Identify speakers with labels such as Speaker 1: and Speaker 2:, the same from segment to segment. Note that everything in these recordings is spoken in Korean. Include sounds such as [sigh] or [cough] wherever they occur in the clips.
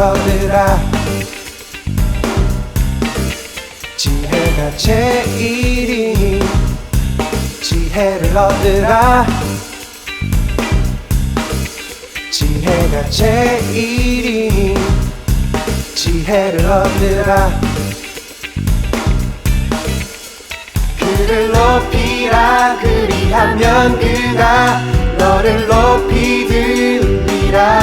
Speaker 1: 얻으라 지혜가 제일이니 지혜를 얻으라. 지혜가 제일이니 지혜를 얻으라. 그를 높이라 그리하면 그가 너를 높이 들리라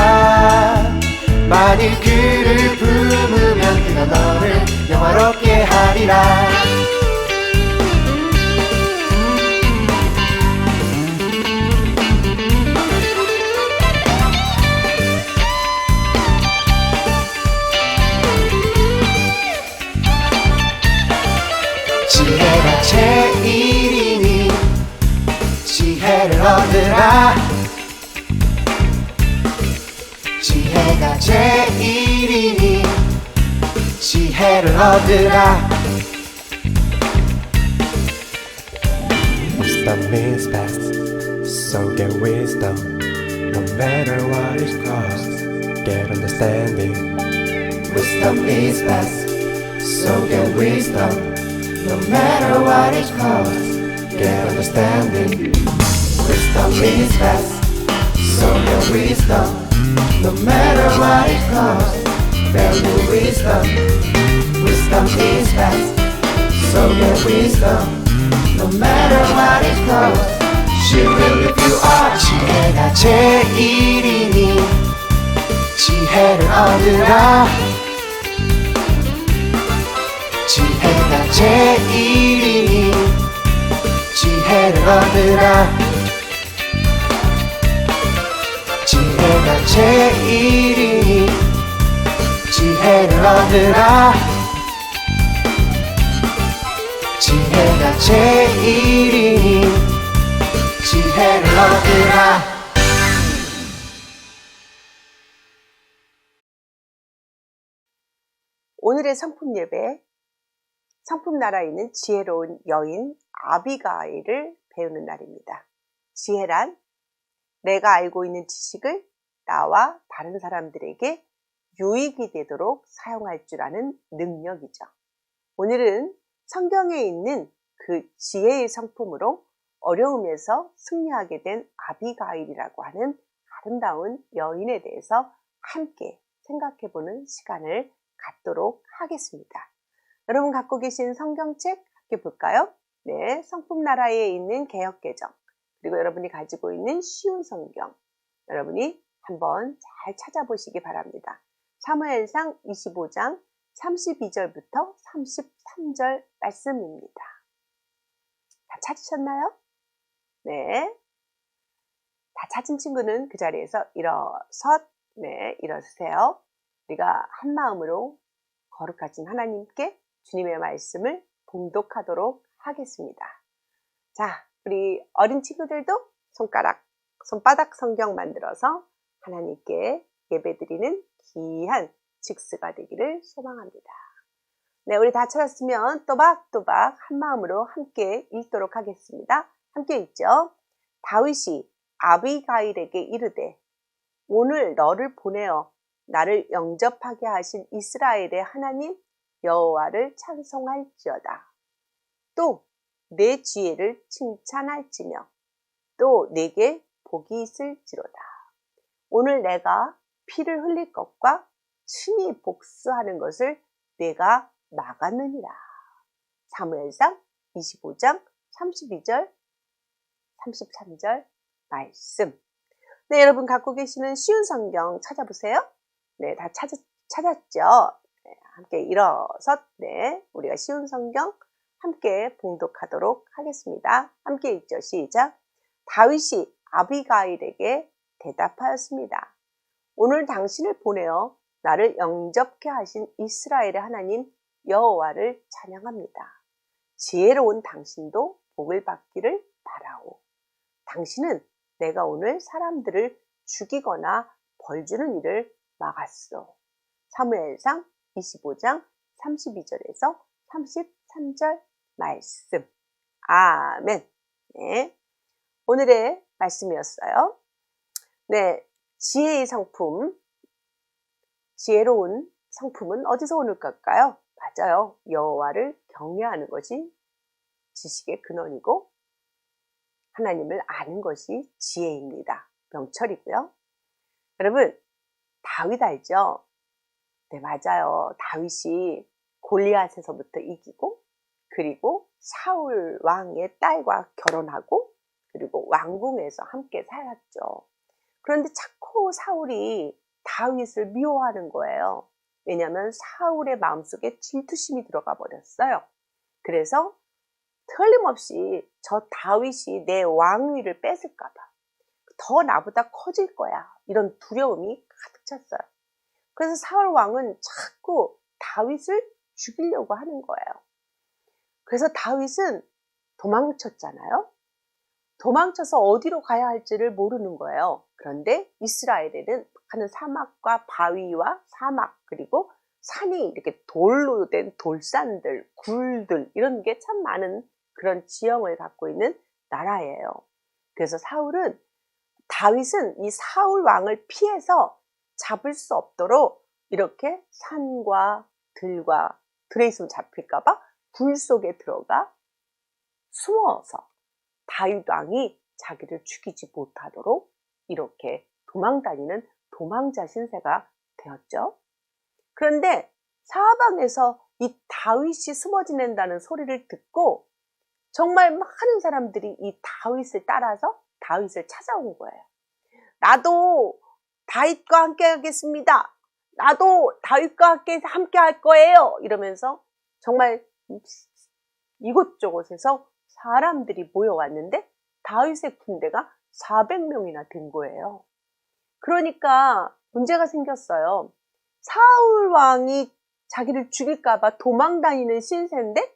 Speaker 1: 만일 그를 품으면 그가 너를 영화롭게 하리라. 지혜가 제일이니 지혜를 얻으라 지혜가 제일이니 지혜를 얻으라 Wisdom is best, so get wisdom No matter what it costs, get understanding Wisdom is best, so get wisdom No matter what it costs, get understanding Wisdom is best, so get wisdom No matter what it costs, value wisdom Wisdom is best, so get wisdom No matter what it costs, she will lift you up 지혜가 제일이니 지혜를 얻으라 지혜가 제일이니 지혜를 얻으라 지혜가 제일이니 지혜를 얻으라 지혜가 제일이니 지혜를 얻으라
Speaker 2: 오늘의 성품 예배, 성품 나라에 있는 지혜로운 여인 아비가일을 배우는 날입니다. 지혜란 내가 알고 있는 지식을 나와 다른 사람들에게 유익이 되도록 사용할 줄 아는 능력이죠. 오늘은 성경에 있는 그 지혜의 성품으로 어려움에서 승리하게 된 아비가일이라고 하는 아름다운 여인에 대해서 함께 생각해 보는 시간을 갖도록 하겠습니다. 여러분 갖고 계신 성경책 함께 볼까요? 네, 성품 나라에 있는 개혁개정 그리고 여러분이 가지고 있는 쉬운 성경 여러분이 한번 잘 찾아보시기 바랍니다. 사무엘상 25장 32절부터 33절 말씀입니다. 다 찾으셨나요? 네. 다 찾은 친구는 그 자리에서 일어서 네, 일어서세요. 우리가 한 마음으로 거룩하신 하나님께 주님의 말씀을 봉독하도록 하겠습니다. 자, 우리 어린 친구들도 손가락, 손바닥 성경 만들어서 하나님께 예배드리는 귀한 직스가 되기를 소망합니다. 네, 우리 다 찾았으면 또박또박 한 마음으로 함께 읽도록 하겠습니다. 함께 읽죠. 다윗이 아비가일에게 이르되 오늘 너를 보내어 나를 영접하게 하신 이스라엘의 하나님 여호와를 찬송할지어다. 또 내 지혜를 칭찬할지며 또 내게 복이 있을지로다. 오늘 내가 피를 흘릴 것과 친히 복수하는 것을 내가 막았느니라. 사무엘상 25장 32절 33절 말씀. 네, 여러분 갖고 계시는 쉬운 성경 찾아보세요. 네, 다 찾았, 찾았죠? 네, 함께 일어서, 네, 우리가 쉬운 성경 함께 봉독하도록 하겠습니다. 함께 읽죠. 시작. 다윗이 아비가일에게 대답하였습니다. 오늘 당신을 보내어 나를 영접케 하신 이스라엘의 하나님 여호와를 찬양합니다. 지혜로운 당신도 복을 받기를 바라오. 당신은 내가 오늘 사람들을 죽이거나 벌 주는 일을 막았소. 사무엘상 25장 32절에서 33절 말씀. 아멘. 네. 오늘의 말씀이었어요. 네. 지혜의 상품. 지혜로운 상품은 어디서 오는 걸까요? 맞아요. 여호와를 경외하는 것이 지식의 근원이고 하나님을 아는 것이 지혜입니다. 명철이고요. 여러분, 다윗 알죠? 네, 맞아요. 다윗이 골리앗에서부터 이기고 그리고 사울 왕의 딸과 결혼하고 그리고 왕궁에서 함께 살았죠. 그런데 자꾸 사울이 다윗을 미워하는 거예요. 왜냐하면 사울의 마음속에 질투심이 들어가 버렸어요. 그래서 틀림없이 저 다윗이 내 왕위를 뺏을까봐 더 나보다 커질 거야. 이런 두려움이 가득 찼어요. 그래서 사울 왕은 자꾸 다윗을 죽이려고 하는 거예요. 그래서 다윗은 도망쳤잖아요. 도망쳐서 어디로 가야 할지를 모르는 거예요. 그런데 이스라엘에는 하는 사막과 바위와 사막 그리고 산이 이렇게 돌로 된 돌산들, 굴들 이런 게 참 많은 그런 지형을 갖고 있는 나라예요. 그래서 사울은 다윗은 이 사울 왕을 피해서 잡을 수 없도록 이렇게 산과 들과 들에 있으면 잡힐까봐 굴 속에 들어가 숨어서 다윗 왕이 자기를 죽이지 못하도록 이렇게 도망다니는 도망자 신세가 되었죠. 그런데 사방에서 이 다윗이 숨어 지낸다는 소리를 듣고 정말 많은 사람들이 이 다윗을 따라서 다윗을 찾아온 거예요. 나도 다윗과 함께 하겠습니다. 나도 다윗과 함께, 함께 할 거예요. 이러면서 정말 이곳저곳에서 사람들이 모여왔는데 다윗의 군대가 400명이나 된 거예요. 그러니까 문제가 생겼어요. 사울 왕이 자기를 죽일까봐 도망 다니는 신세인데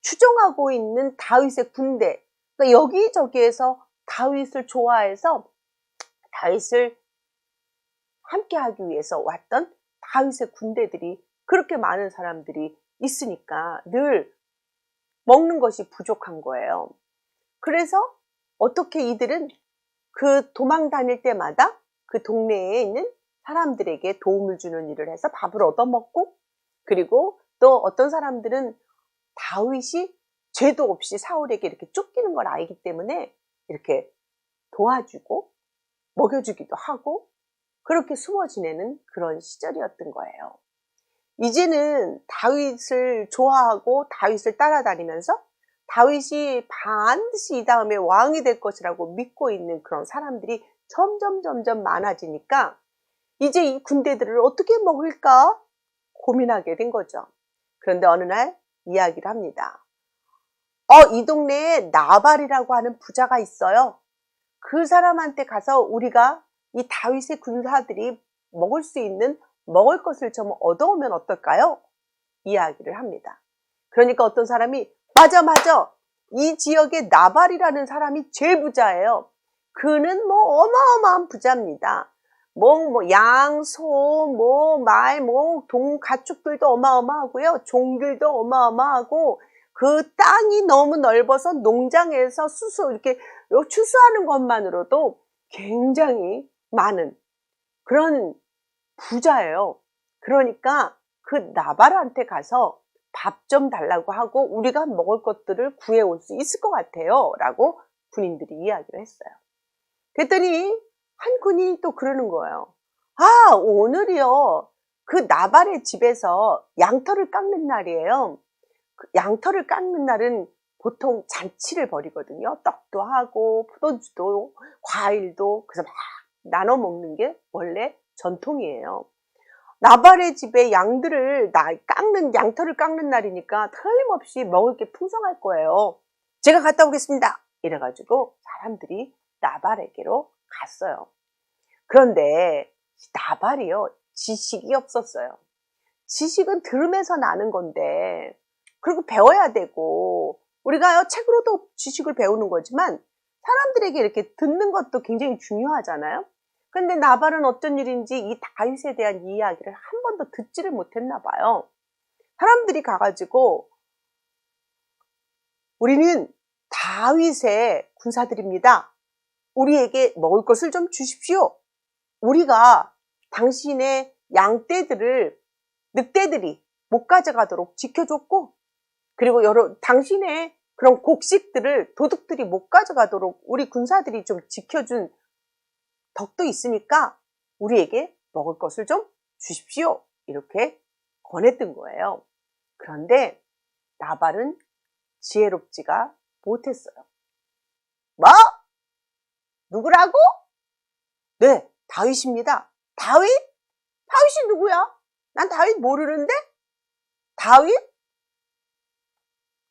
Speaker 2: 추종하고 있는 다윗의 군대. 그러니까 여기저기에서 다윗을 좋아해서 다윗을 함께하기 위해서 왔던 다윗의 군대들이 그렇게 많은 사람들이 있으니까 늘 먹는 것이 부족한 거예요. 그래서 어떻게 이들은 그 도망 다닐 때마다 그 동네에 있는 사람들에게 도움을 주는 일을 해서 밥을 얻어먹고 그리고 또 어떤 사람들은 다윗이 죄도 없이 사울에게 이렇게 쫓기는 걸 알기 때문에 이렇게 도와주고 먹여주기도 하고 그렇게 숨어 지내는 그런 시절이었던 거예요. 이제는 다윗을 좋아하고 다윗을 따라다니면서 다윗이 반드시 이 다음에 왕이 될 것이라고 믿고 있는 그런 사람들이 점점 점점 많아지니까 이제 이 군대들을 어떻게 먹을까 고민하게 된 거죠. 그런데 어느 날 이야기를 합니다. 어, 이 동네에 나발이라고 하는 부자가 있어요. 그 사람한테 가서 우리가 이 다윗의 군사들이 먹을 수 있는 먹을 것을 좀 얻어오면 어떨까요? 이야기를 합니다. 그러니까 어떤 사람이 맞아 맞아 이 지역에 나발이라는 사람이 제일 부자예요. 그는 뭐 어마어마한 부자입니다. 뭐, 뭐, 양, 소, 뭐, 말, 뭐, 동, 가축들도 어마어마하고요. 종들도 어마어마하고, 그 땅이 너무 넓어서 농장에서 수수, 이렇게 추수하는 것만으로도 굉장히 많은 그런 부자예요. 그러니까 그 나발한테 가서 밥 좀 달라고 하고 우리가 먹을 것들을 구해올 수 있을 것 같아요. 라고 군인들이 이야기를 했어요. 그랬더니 한 군인이 또 그러는 거예요. 아, 오늘이요. 그 나발의 집에서 양털을 깎는 날이에요. 그 양털을 깎는 날은 보통 잔치를 벌이거든요. 떡도 하고, 포도주도, 과일도, 그래서 막 나눠 먹는 게 원래 전통이에요. 나발의 집에 양들을 깎는, 양털을 깎는 날이니까 틀림없이 먹을 게 풍성할 거예요. 제가 갔다 오겠습니다. 이래가지고 사람들이 나발에게로 갔어요. 그런데 나발이요. 지식이 없었어요. 지식은 들으면서 나는 건데, 그리고 배워야 되고, 우리가요, 책으로도 지식을 배우는 거지만, 사람들에게 이렇게 듣는 것도 굉장히 중요하잖아요. 근데 나발은 어떤 일인지 이 다윗에 대한 이야기를 한 번도 듣지를 못했나 봐요. 사람들이 가가지고 우리는 다윗의 군사들입니다. 우리에게 먹을 것을 좀 주십시오. 우리가 당신의 양떼들을 늑대들이 못 가져가도록 지켜줬고, 그리고 여러, 당신의 그런 곡식들을 도둑들이 못 가져가도록 우리 군사들이 좀 지켜준 덕도 있으니까 우리에게 먹을 것을 좀 주십시오. 이렇게 권했던 거예요. 그런데 나발은 지혜롭지가 못했어요. 뭐? 누구라고? 네, 다윗입니다. 다윗? 다윗이 누구야? 난 다윗 모르는데? 다윗?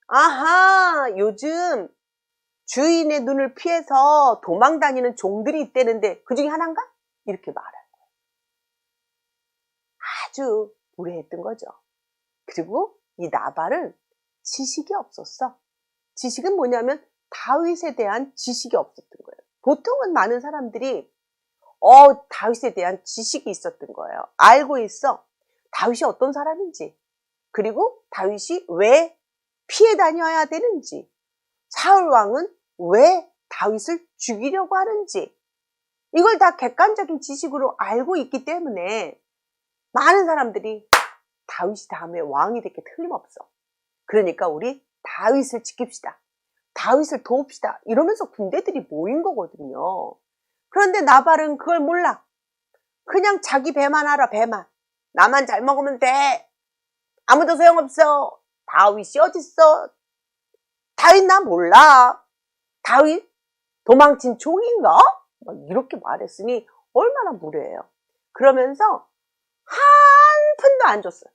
Speaker 2: 아하, 요즘 주인의 눈을 피해서 도망 다니는 종들이 있다는데 그 중에 하나인가? 이렇게 말한 거예요. 아주 무례했던 거죠. 그리고 이 나발은 지식이 없었어. 지식은 뭐냐면 다윗에 대한 지식이 없었던 거예요. 보통은 많은 사람들이 어 다윗에 대한 지식이 있었던 거예요. 알고 있어. 다윗이 어떤 사람인지. 그리고 다윗이 왜 피해 다녀야 되는지. 사울 왕은 왜 다윗을 죽이려고 하는지. 이걸 다 객관적인 지식으로 알고 있기 때문에 많은 사람들이 다윗이 다음에 왕이 될 게 틀림없어. 그러니까 우리 다윗을 지킵시다. 다윗을 도웁시다. 이러면서 군대들이 모인 거거든요. 그런데 나발은 그걸 몰라. 그냥 자기 배만 알아, 배만. 나만 잘 먹으면 돼. 아무도 소용없어. 다윗이 어딨어? 다윗 나 몰라. 다윗 도망친 종인가? 막 이렇게 말했으니 얼마나 무례해요. 그러면서 한 푼도 안 줬어요.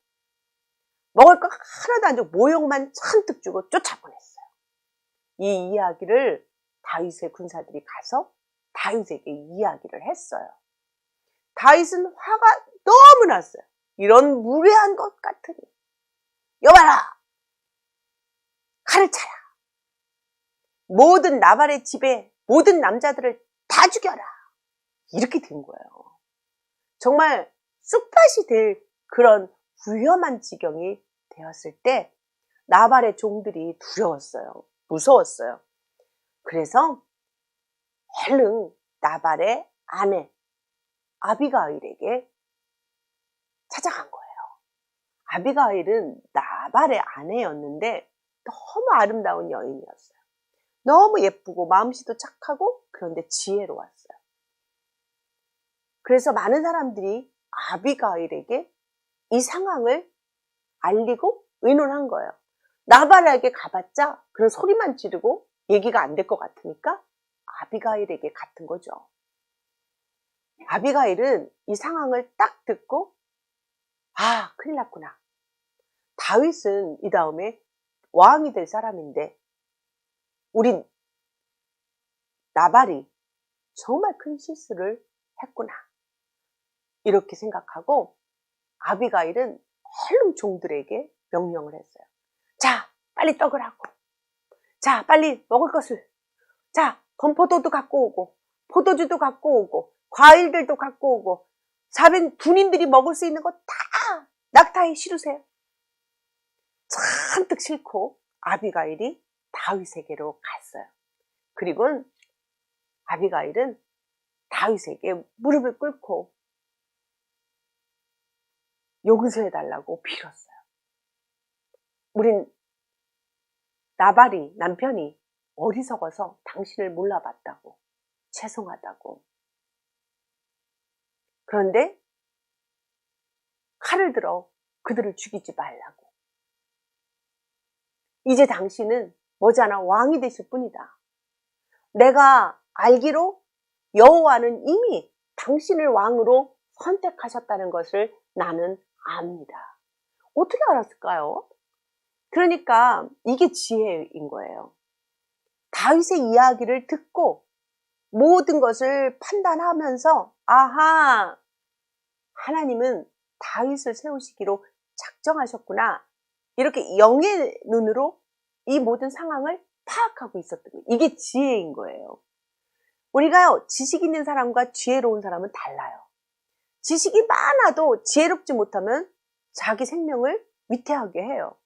Speaker 2: 먹을 거 하나도 안 주고 모욕만 잔뜩 주고 쫓아보냈어요. 이 이야기를 다윗의 군사들이 가서 다윗에게 이야기를 했어요. 다윗은 화가 너무 났어요. 이런 무례한 것 같으니. 여봐라! 차라! 모든 나발의 집에 모든 남자들을 다 죽여라! 이렇게 된 거예요. 정말 쑥밭이 될 그런 위험한 지경이 되었을 때 나발의 종들이 두려웠어요. 무서웠어요. 그래서 얼른 나발의 아내 아비가일에게 찾아간 거예요. 아비가일은 나발의 아내였는데 너무 아름다운 여인이었어요. 너무 예쁘고 마음씨도 착하고 그런데 지혜로웠어요. 그래서 많은 사람들이 아비가일에게 이 상황을 알리고 의논한 거예요. 나발에게 가봤자 그런 소리만 지르고 얘기가 안 될 것 같으니까 아비가일에게 같은 거죠. 아비가일은 이 상황을 딱 듣고 아 큰일 났구나. 다윗은 이 다음에 왕이 될 사람인데 우린 나발이 정말 큰 실수를 했구나. 이렇게 생각하고 아비가일은 얼른 종들에게 명령을 했어요. 자, 빨리 떡을 하고. 자, 빨리 먹을 것을. 자, 건포도도 갖고 오고, 포도주도 갖고 오고, 과일들도 갖고 오고, 400 군인들이 먹을 수 있는 거 다 낙타에 실으세요. 잔뜩 싣고 아비가일이 다윗에게로 갔어요. 그리고 아비가일은 다윗에게 무릎을 꿇고 용서해달라고 빌었어요. 우린 나발이 남편이 어리석어서 당신을 몰라봤다고 죄송하다고 그런데 칼을 들어 그들을 죽이지 말라고 이제 당신은 머지않아 왕이 되실 뿐이다. 내가 알기로 여호와는 이미 당신을 왕으로 선택하셨다는 것을 나는 압니다. 어떻게 알았을까요? 그러니까 이게 지혜인 거예요. 다윗의 이야기를 듣고 모든 것을 판단하면서 아하 하나님은 다윗을 세우시기로 작정하셨구나 이렇게 영의 눈으로 이 모든 상황을 파악하고 있었던 거예요. 이게 지혜인 거예요. 우리가 지식 있는 사람과 지혜로운 사람은 달라요. 지식이 많아도 지혜롭지 못하면 자기 생명을 위태하게 해요.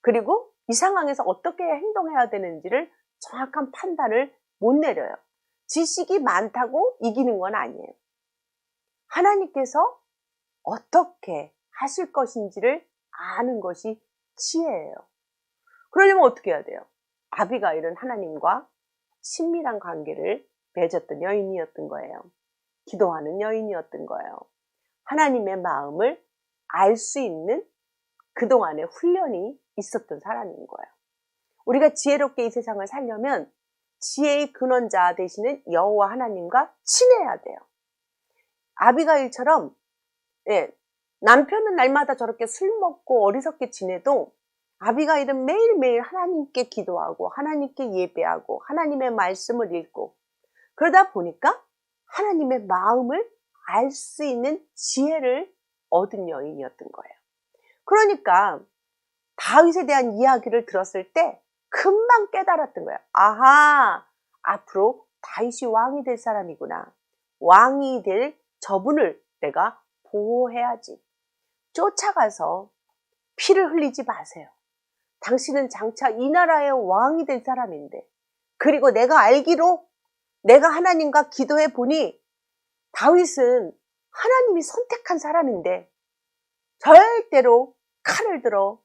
Speaker 2: 그리고 이 상황에서 어떻게 행동해야 되는지를 정확한 판단을 못 내려요. 지식이 많다고 이기는 건 아니에요. 하나님께서 어떻게 하실 것인지를 아는 것이 지혜예요. 그러려면 어떻게 해야 돼요? 아비가일은 하나님과 친밀한 관계를 맺었던 여인이었던 거예요. 기도하는 여인이었던 거예요. 하나님의 마음을 알 수 있는 그동안의 훈련이 있었던 사람인 거예요. 우리가 지혜롭게 이 세상을 살려면 지혜의 근원자 되시는 여호와 하나님과 친해야 돼요. 아비가일처럼 예, 남편은 날마다 저렇게 술 먹고 어리석게 지내도 아비가일은 매일매일 하나님께 기도하고 하나님께 예배하고 하나님의 말씀을 읽고 그러다 보니까 하나님의 마음을 알 수 있는 지혜를 얻은 여인이었던 거예요. 그러니까 다윗에 대한 이야기를 들었을 때 금방 깨달았던 거예요. 아하, 앞으로 다윗이 왕이 될 사람이구나. 왕이 될 저분을 내가 보호해야지. 쫓아가서 피를 흘리지 마세요. 당신은 장차 이 나라의 왕이 될 사람인데, 그리고 내가 알기로 내가 하나님과 기도해 보니 다윗은 하나님이 선택한 사람인데 절대로 칼을 들어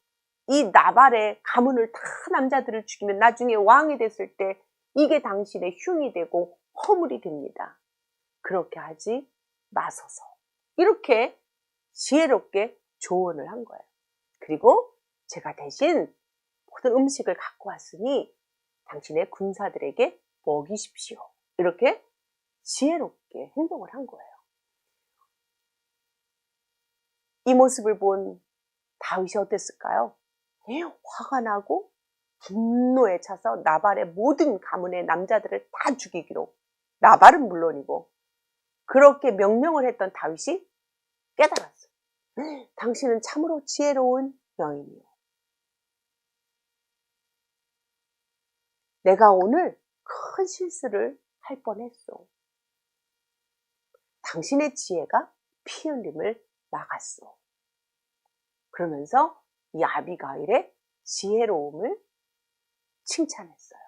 Speaker 2: 이 나발의 가문을 다 남자들을 죽이면 나중에 왕이 됐을 때 이게 당신의 흉이 되고 허물이 됩니다. 그렇게 하지 마소서. 이렇게 지혜롭게 조언을 한 거예요. 그리고 제가 대신 모든 음식을 갖고 왔으니 당신의 군사들에게 먹이십시오. 이렇게 지혜롭게 행동을 한 거예요. 이 모습을 본 다윗이 어땠을까요? 화가 나고 분노에 차서 나발의 모든 가문의 남자들을 다 죽이기로 나발은 물론이고 그렇게 명령을 했던 다윗이 깨달았어. 당신은 참으로 지혜로운 여인이요. 내가 오늘 큰 실수를 할 뻔했어. 당신의 지혜가 피 흘림을 막았어. 그러면서 이 아비가일의 지혜로움을 칭찬했어요.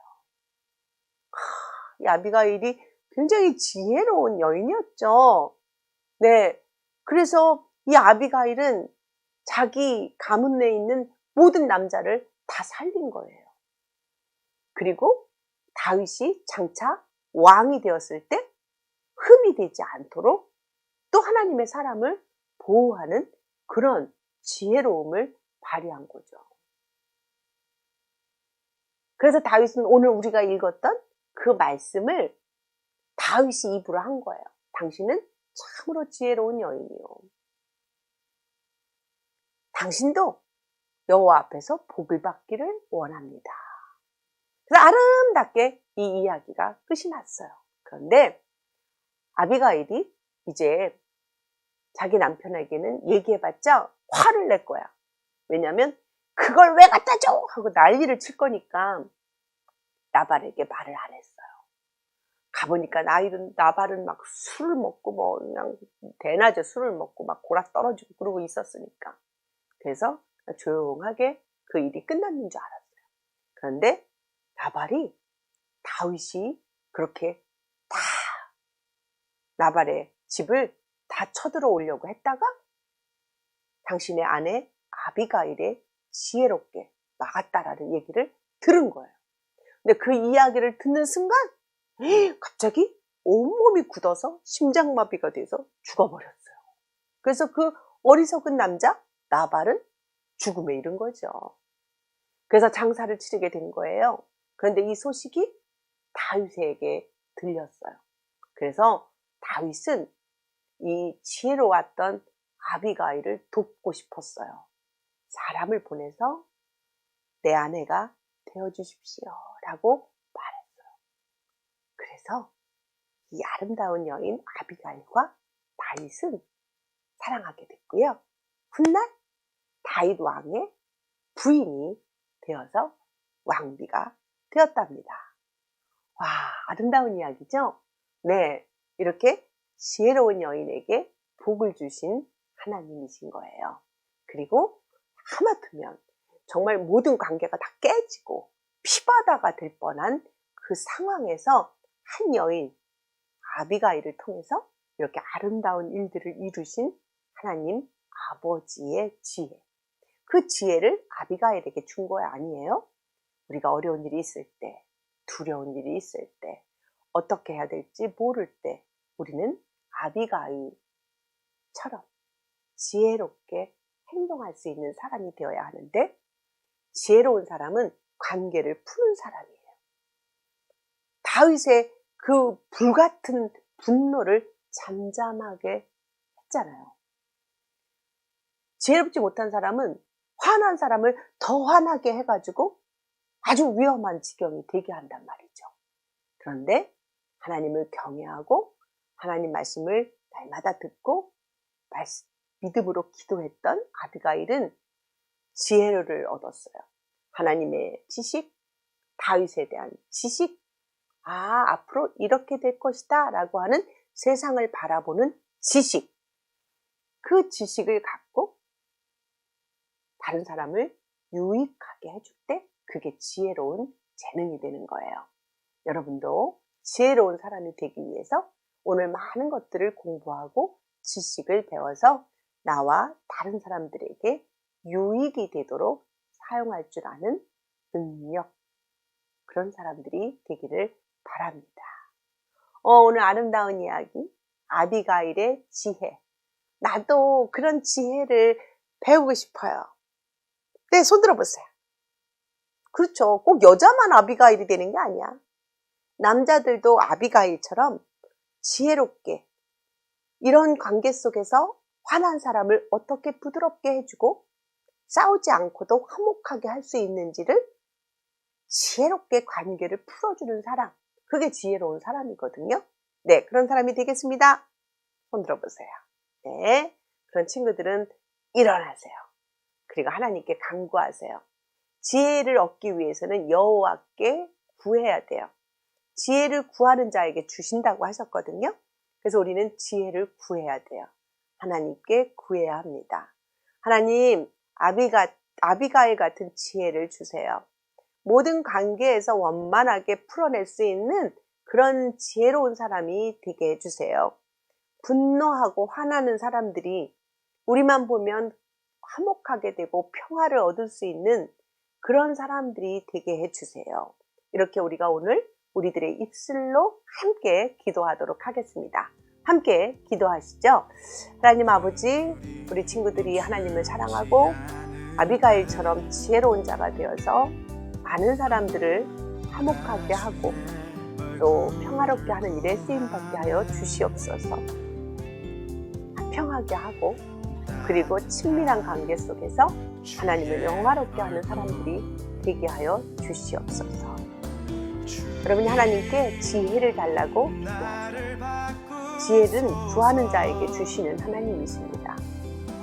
Speaker 2: 이 아비가일이 굉장히 지혜로운 여인이었죠. 네. 그래서 이 아비가일은 자기 가문 내에 있는 모든 남자를 다 살린 거예요. 그리고 다윗이 장차 왕이 되었을 때 흠이 되지 않도록 또 하나님의 사람을 보호하는 그런 지혜로움을 발휘한 거죠. 그래서 다윗은 오늘 우리가 읽었던 그 말씀을 다윗이 입으로 한 거예요. 당신은 참으로 지혜로운 여인이요. 당신도 여호와 앞에서 복을 받기를 원합니다. 그래서 아름답게 이 이야기가 끝이 났어요. 그런데 아비가일이 이제 자기 남편에게는 얘기해봤자 화를 낼 거야. 왜냐면 그걸 왜 갖다 줘! 하고 난리를 칠 거니까 나발에게 말을 안 했어요. 가보니까 나일은 나발은 막 술을 먹고 뭐 그냥 대낮에 술을 먹고 막 골아 떨어지고 그러고 있었으니까. 그래서 조용하게 그 일이 끝났는 줄 알았어요. 그런데 나발이 다윗이 그렇게 다 나발의 집을 다 쳐들어 오려고 했다가 당신의 아내 아비가일의 지혜롭게 막았다라는 얘기를 들은 거예요. 근데 그 이야기를 듣는 순간 [gasps] 갑자기 온몸이 굳어서 심장마비가 돼서 죽어버렸어요. 그래서 그 어리석은 남자 나발은 죽음에 이른 거죠. 그래서 장사를 치르게 된 거예요. 그런데 이 소식이 다윗에게 들렸어요. 그래서 다윗은 이 지혜로웠던 아비가일을 돕고 싶었어요. 사람을 보내서 내 아내가 되어주십시오. 라고 말했어요. 그래서 이 아름다운 여인 아비가일과 다윗은 사랑하게 됐고요. 훗날 다윗 왕의 부인이 되어서 왕비가 되었답니다. 와, 아름다운 이야기죠? 네, 이렇게 지혜로운 여인에게 복을 주신 하나님이신 거예요. 그리고 하마터면 정말 모든 관계가 다 깨지고 피바다가 될 뻔한 그 상황에서 한 여인 아비가일을 통해서 이렇게 아름다운 일들을 이루신 하나님 아버지의 지혜. 그 지혜를 아비가일에게 준 거야 아니에요? 우리가 어려운 일이 있을 때, 두려운 일이 있을 때, 어떻게 해야 될지 모를 때 우리는 아비가일처럼 지혜롭게 행동할 수 있는 사람이 되어야 하는데 지혜로운 사람은 관계를 푸는 사람이에요. 다윗의 그 불같은 분노를 잠잠하게 했잖아요. 지혜롭지 못한 사람은 화난 사람을 더 화나게 해가지고 아주 위험한 지경이 되게 한단 말이죠. 그런데 하나님을 경외하고 하나님 말씀을 날마다 듣고 믿음으로 기도했던 아비가일은 지혜를 얻었어요. 하나님의 지식, 다윗에 대한 지식, 아, 앞으로 이렇게 될 것이다 라고 하는 세상을 바라보는 지식. 그 지식을 갖고 다른 사람을 유익하게 해줄 때 그게 지혜로운 재능이 되는 거예요. 여러분도 지혜로운 사람이 되기 위해서 오늘 많은 것들을 공부하고 지식을 배워서 나와 다른 사람들에게 유익이 되도록 사용할 줄 아는 능력, 그런 사람들이 되기를 바랍니다. 어, 오늘 아름다운 이야기, 아비가일의 지혜. 나도 그런 지혜를 배우고 싶어요. 네, 손 들어보세요. 그렇죠. 꼭 여자만 아비가일이 되는 게 아니야. 남자들도 아비가일처럼 지혜롭게 이런 관계 속에서 화난 사람을 어떻게 부드럽게 해주고 싸우지 않고도 화목하게 할 수 있는지를 지혜롭게 관계를 풀어주는 사람. 그게 지혜로운 사람이거든요. 네, 그런 사람이 되겠습니다. 손 들어보세요. 네, 그런 친구들은 일어나세요. 그리고 하나님께 간구하세요. 지혜를 얻기 위해서는 여호와께 구해야 돼요. 지혜를 구하는 자에게 주신다고 하셨거든요. 그래서 우리는 지혜를 구해야 돼요. 하나님께 구해야 합니다. 하나님, 아비가, 아비가일 같은 지혜를 주세요. 모든 관계에서 원만하게 풀어낼 수 있는 그런 지혜로운 사람이 되게 해주세요. 분노하고 화나는 사람들이 우리만 보면 화목하게 되고 평화를 얻을 수 있는 그런 사람들이 되게 해주세요. 이렇게 우리가 오늘 우리들의 입술로 함께 기도하도록 하겠습니다. 함께 기도하시죠. 하나님 아버지, 우리 친구들이 하나님을 사랑하고 아비가일처럼 지혜로운 자가 되어서 많은 사람들을 화목하게 하고 또 평화롭게 하는 일에 쓰임받게 하여 주시옵소서. 평하게 하고 그리고 친밀한 관계 속에서 하나님을 영화롭게 하는 사람들이 되게 하여 주시옵소서. 여러분이 하나님께 지혜를 달라고 기도하세요. 지혜는 구하는 자에게 주시는 하나님이십니다.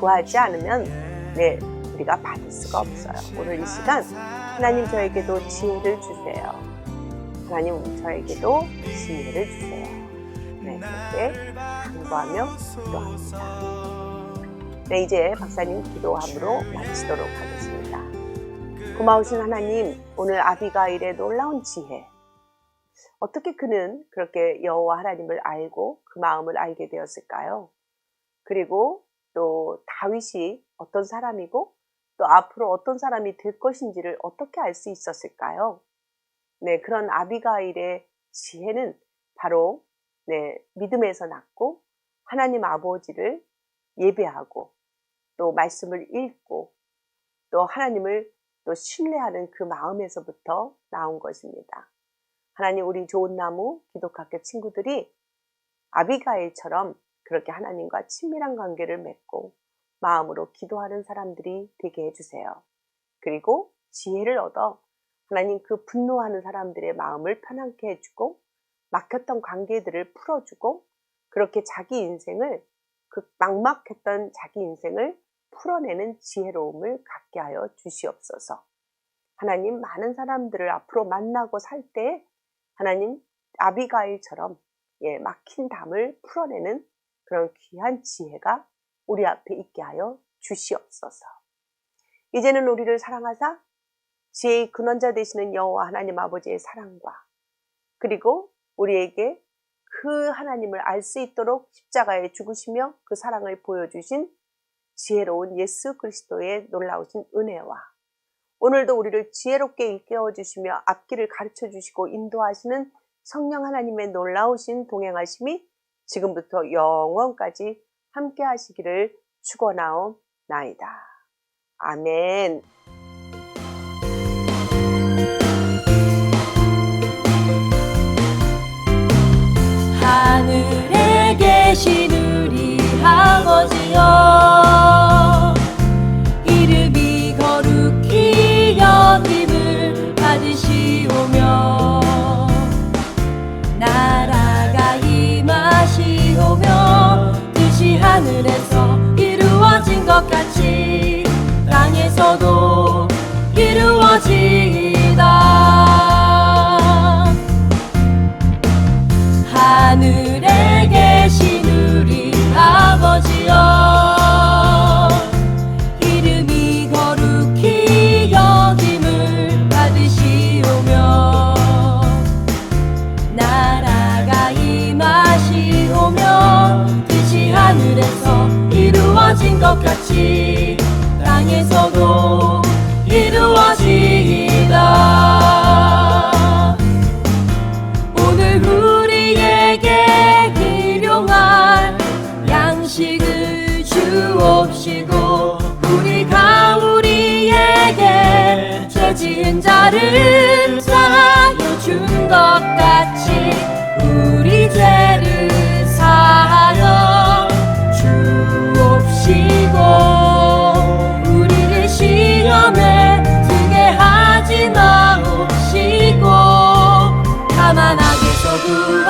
Speaker 2: 구하지 않으면 네, 우리가 받을 수가 없어요. 오늘 이 시간 하나님 저에게도 지혜를 주세요. 하나님 저에게도 지혜를 주세요. 네, 그렇게 간구하며 기도합니다. 네, 이제 박사님 기도함으로 마치도록 하겠습니다. 고마우신 하나님, 오늘 아비가일의 놀라운 지혜, 어떻게 그는 그렇게 여호와 하나님을 알고 그 마음을 알게 되었을까요? 그리고 또 다윗이 어떤 사람이고 또 앞으로 어떤 사람이 될 것인지를 어떻게 알 수 있었을까요? 네, 그런 아비가일의 지혜는 바로 네, 믿음에서 났고 하나님 아버지를 예배하고 또 말씀을 읽고 또 하나님을 또 신뢰하는 그 마음에서부터 나온 것입니다. 하나님 우리 좋은 나무 기독학교 친구들이 아비가일처럼 그렇게 하나님과 친밀한 관계를 맺고 마음으로 기도하는 사람들이 되게 해주세요. 그리고 지혜를 얻어 하나님 그 분노하는 사람들의 마음을 편안케 해주고 막혔던 관계들을 풀어주고 그렇게 자기 인생을 그 막막했던 자기 인생을 풀어내는 지혜로움을 갖게 하여 주시옵소서. 하나님 많은 사람들을 앞으로 만나고 살 때 하나님 아비가일처럼 예, 막힌 담을 풀어내는 그런 귀한 지혜가 우리 앞에 있게 하여 주시옵소서. 이제는 우리를 사랑하사 지혜의 근원자 되시는 여호와 하나님 아버지의 사랑과 그리고 우리에게 그 하나님을 알 수 있도록 십자가에 죽으시며 그 사랑을 보여주신 지혜로운 예수 그리스도의 놀라우신 은혜와 오늘도 우리를 지혜롭게 일깨워 주시며 앞길을 가르쳐 주시고 인도하시는 성령 하나님의 놀라우신 동행하심이 지금부터 영원까지 함께 하시기를 축원하옵나이다. 아멘.
Speaker 3: 记忆。Ooh.